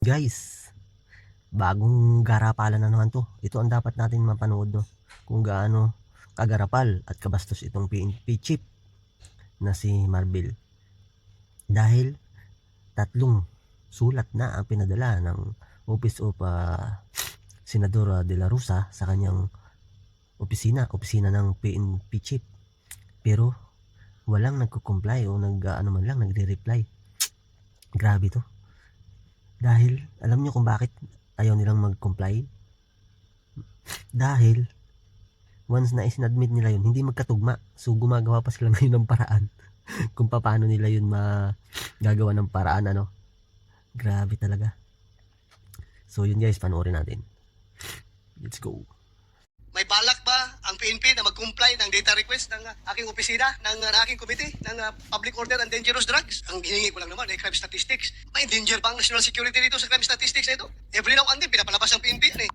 Guys, bagong garapalan na naman to. Ito ang dapat natin mapanood no? kung gaano kagarapal at kabastos itong PNP chief na si Marbil. Dahil tatlong sulat na ang pinadala ng Office of ah, Senadora de la Rosa sa kanyang opisina, opisina ng PNP chief. Pero walang nagko-comply o nag ah, man lang nagre-reply. Grabe to. Dahil, alam nyo kung bakit ayaw nilang mag-comply? Dahil, once na isinadmit nila yun, hindi magkatugma. So, gumagawa pa sila ngayon ng paraan kung paano nila yun magagawa ng paraan, ano. Grabe talaga. So, yun guys, panoorin natin. Let's go. May balak ba ang PNP na mag-comply ng data request ng aking opisina, ng uh, aking committee, ng uh, Public Order and Dangerous Drugs? Ang hiningi ko lang naman ay crime statistics. May danger ba ang national security dito sa crime statistics na ito? Every now and then, pinapalabas ang PNP yan eh.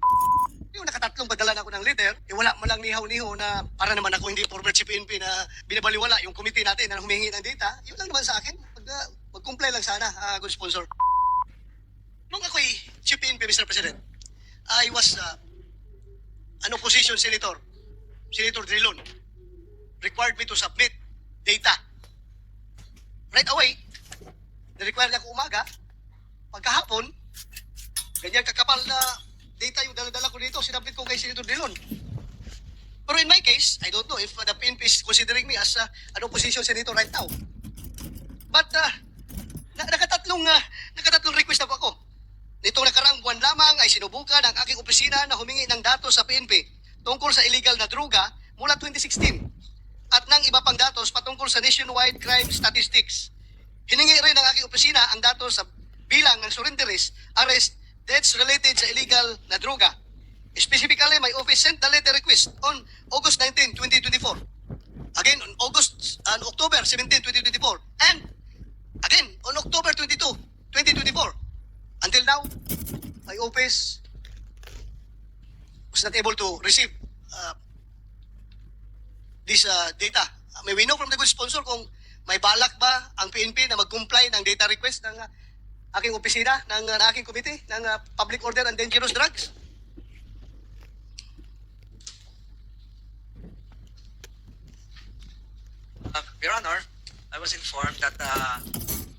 Yung nakatatlong padala na ako ng letter, eh wala man lang nihaw-niho na para naman ako hindi former chief PNP na binabaliwala yung committee natin na humingi ng data. Yun lang naman sa akin. Mag, uh, mag-comply lang sana, uh, good sponsor. Nung ako'y chief PNP, Mr. President, I was uh, an opposition senator, Senator Drilon, required me to submit data. Right away, na-require niya ako umaga, pagkahapon, ganyan kakapal na data yung dala-dala ko dito, sinabit ko kay Senator Drilon. Pero in my case, I don't know if the PNP is considering me as uh, an opposition senator right now. But uh, na- nakatatlong, uh, nakatatlong request na po ako. Nitong nakaraang buwan lamang ay sinubukan ang aking opisina na humingi ng datos sa PNP tungkol sa illegal na droga mula 2016 at ng iba pang datos patungkol sa nationwide crime statistics. Hiningi rin ng aking opisina ang datos sa bilang ng surrenderies, arrest, deaths related sa illegal na droga. Specifically, my office sent the letter request on August 19, 2024. Again, on August, on October 17, 2024. And again, on October 22, 2024. Until now, my office was not able to receive uh, this uh, data. Uh, may we know from the good sponsor kung may balak ba ang PNP na mag-comply ng data request ng uh, aking opisina, ng, uh, ng aking committee, ng uh, Public Order and Dangerous Drugs? Uh, Your Honor, I was informed that uh,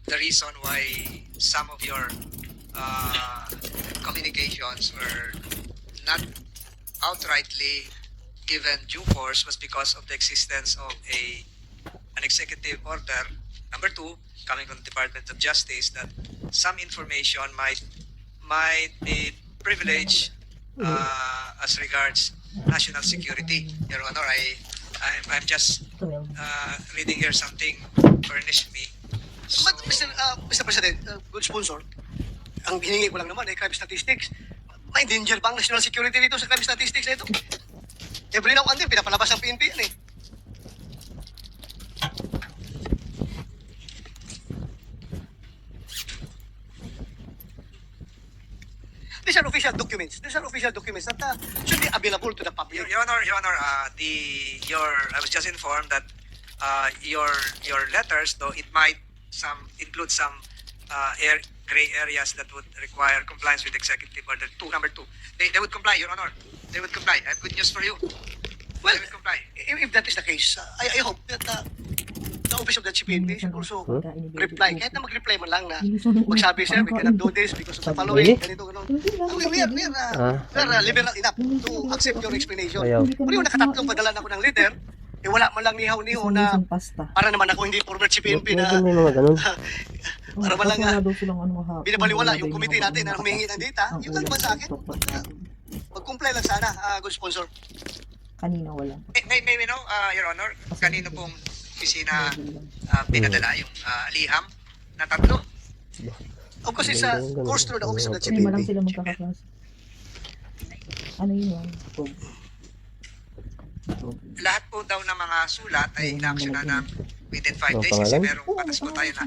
the reason why some of your uh, communications were not outrightly given due force was because of the existence of a an executive order. Number two, coming from the Department of Justice, that some information might might be privileged uh, as regards national security. Your Honor, I I'm, I'm just uh, reading here something furnished me. So, But Mr. Uh, Mr. President, uh, good sponsor, ang hiningi ko lang naman ay crime statistics. May danger ba national security dito sa crime statistics na ito? Every now and then, pinapalabas ang PNP yan eh. These are official documents. These are official documents that uh, should be available to the public. Your, Your Honor, Your Honor, uh, the your I was just informed that uh, your your letters, though it might some include some uh, air, gray areas that would require compliance with Executive Order Two, Number two, they, they would comply, Your Honor. They would comply. I have good news for you. Well, they would comply. if, if that is the case, uh, I, I hope that uh, the office of the CPNP should also reply. Kahit na mag-reply man lang na magsabi, sir, we cannot do this because of the following, ganito, ganun. Uh, we, we are, we are, uh, we are uh, liberal enough to accept your explanation. Pero yung nakatatlong padala na ako ng letter, eh wala man lang nihaw-niho na pasta. para naman ako hindi former CPNP na. para lang uh, daw silang ano binabaliwala yung committee natin na humingi ng data. Yun lang naman sa akin. Uh, Mag-comply lang sana, uh, good sponsor. Kanina wala. May, may, may uh, Your Honor, kanino pong opisina uh, pinadala yung uh, liham na tatlo? Of course, it's a course through the office of the lang CPNP. sila magkakaklase. Ano yun yun? Lahat po daw ng mga sulat ay na ng within 5 Ang days kasi merong batas po tayo na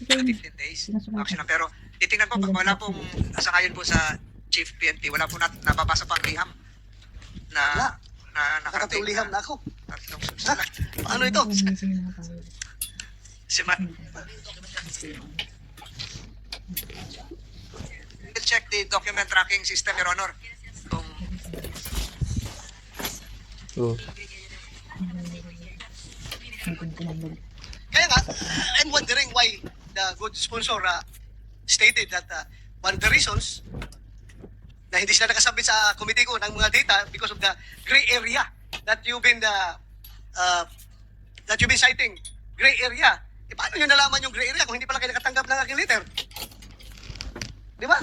na 15 days action na. Pero titingnan ko pag wala pong sa ngayon po sa Chief PNP, wala po nat nababasa pang liham na Wala. na nakarating Nakatuliham na ako. tatlong Ha? sulat. Ano ito? Na. Si Ma- check the document tracking system, Your Honor. Kung Oh. Kaya nga, I'm wondering why the good sponsor uh, stated that uh, one of the reasons na hindi sila nakasabit sa committee ko ng mga data because of the gray area that you've been uh, uh, that you've been citing. Gray area. E paano nyo nalaman yung gray area kung hindi pala kayo nakatanggap ng aking letter? Di ba?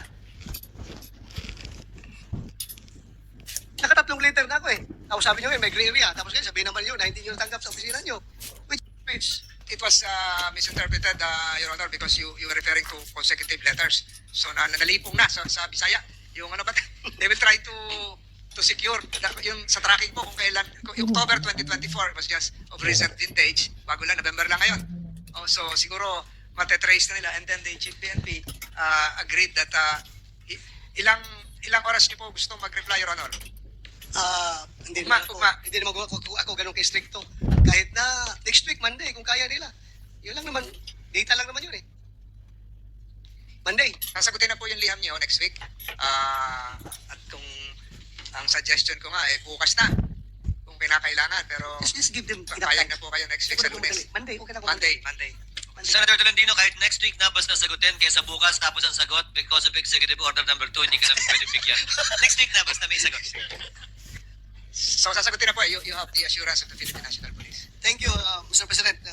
Nakatatlong letter na ako eh. Tapos sabi nyo eh, may gray area. Tapos kayo sabihin naman nyo na hindi nyo natanggap sa opisina nyo. Which, which, it was uh, misinterpreted, uh, Your Honor, because you you were referring to consecutive letters. So na nalipong na sa, sa Bisaya. Yung ano ba, they will try to to secure the, yung sa tracking po kung kailan, kung, October 2024 was just of recent vintage, bago lang, November lang ngayon. Oh, so siguro matetrace na nila and then the Chief PNP uh, agreed that uh, ilang ilang oras niyo po gusto mag-reply, Your Honor? Ah, hindi Ugma, naman ako, hindi naman ako, ako, ako ganun ka-stricto. Kahit na next week, Monday, kung kaya nila. Yun lang naman, data lang naman yun eh. Monday. Sasagutin na po yung liham niyo next week. Ah, at kung ang suggestion ko nga, eh, bukas na. Kung kinakailangan. Pero Just, just give them papayag na po kayo next week sa lunes. Monday, okay na. Monday, Monday. Monday. Senator Tolentino, kahit next week na basta sagutin kaysa bukas tapos ang sagot because of Executive Order number 2, hindi ka namin pwede bigyan. next week na basta may sagot. So sasagutin na po, you, you have the assurance of the Philippine National Police. Thank you, uh, Mr. President.